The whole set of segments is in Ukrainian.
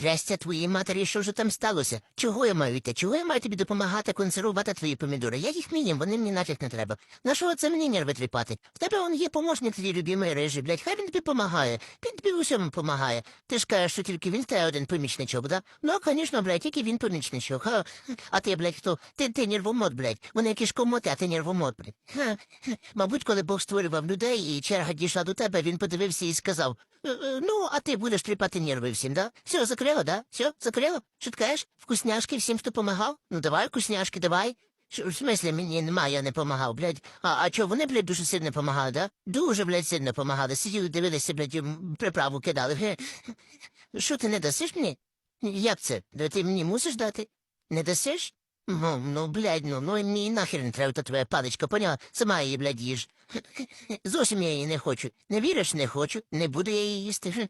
Трястя твоїй матері, що вже там сталося? Чого я маю йти? Чого я маю тобі допомагати консервувати твої помідори? Я їх мінім, вони мені нафіг не треба. На що це мені нерви тріпати? В тебе он є помощник твій любимий рижий, блядь, хай він тобі помагає. Він тобі у всьому помагає. Ти ж кажеш, що тільки він тебе один помічничок, да? Ну, звісно, блядь, тільки він помічничок. Ха. А ти, блядь, хто? Ти, ти нервомот, блядь. Вони кишкомоти, а ти нервомот, блядь. Ха. Мабуть, коли Бог створював людей і черга дійшла до тебе, він подивився і сказав: «Е, е, Ну, а ти будеш тріпати нерви всім, да? Все, закрило, да? Все, закрило? Кажеш? Вкусняшки всім, хто помагав? Ну давай, вкусняшки, давай. Що, в смислі мені немає, я не помагав, блядь. А, а чого вони, блядь, дуже сильно помагали, да? Дуже, блядь, сильно помагали. Сиділи, дивилися, блядь, приправу кидали. Що ти не дасиш мені? Як це? Да ти мені мусиш дати? Не дасиш? Ну, ну, блядь, ну, ну мені нахер не треба та твоя паличка, поняла? Сама її, блядь, їж. Зовсім я її не хочу. Не віриш, не хочу, не буду я її їсти.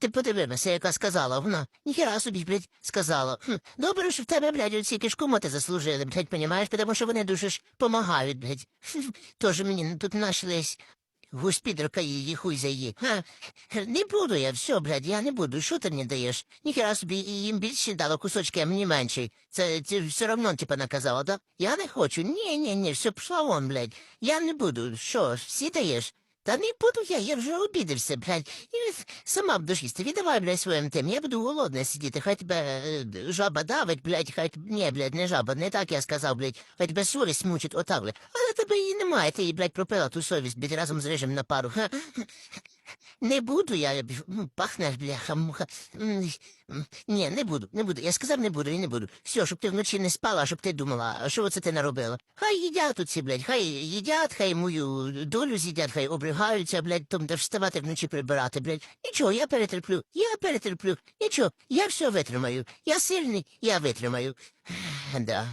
Ти подивимося, яка сказала вона. Ніхера собі, блядь, сказала. Добре, що в тебе, блядь, оці кишкомоти заслужили, блядь, понімаєш, тому що вони дуже ж помагають, блядь. Хм, Тоже мені тут нашлись. Госпідарка її хуй за її. Ха, не буду я, все, блядь, я не буду. Що ти мені даєш? Ніхера собі їм більше дало кусочки, а мені менший. Це, ти все одно, типа, наказала, да? Я не хочу. Ні, ні, ні, все пішла вон, блядь. Я не буду. Що, всі даєш? Та не буду я, я вже обідався, блядь. І сама б їсти. Віддавай, блядь, своїм тим. Я буду голодна сидіти. Хай тебе е, жаба давить, блядь, хай... Ні, блядь, не жаба, не так я сказав, блядь. Хай тебе совість мучить отак, блядь. Але тебе її немає, ти блядь, пропила ту совість, блядь, разом з режим на пару. Ха. Не буду я, пахнеш, бляха, муха. Ні, не буду, не буду. Я сказав, не буду і не буду. Все, щоб ти вночі не спала, щоб ти думала, що це ти наробила? Хай їдять тут ці, блядь, хай їдять, хай мою долю з'їдять, хай обригаються, блядь, там де вставати вночі прибирати, блядь. Нічого, я перетерплю, я перетерплю. Нічого, я все витримаю. Я сильний, я витримаю. Да.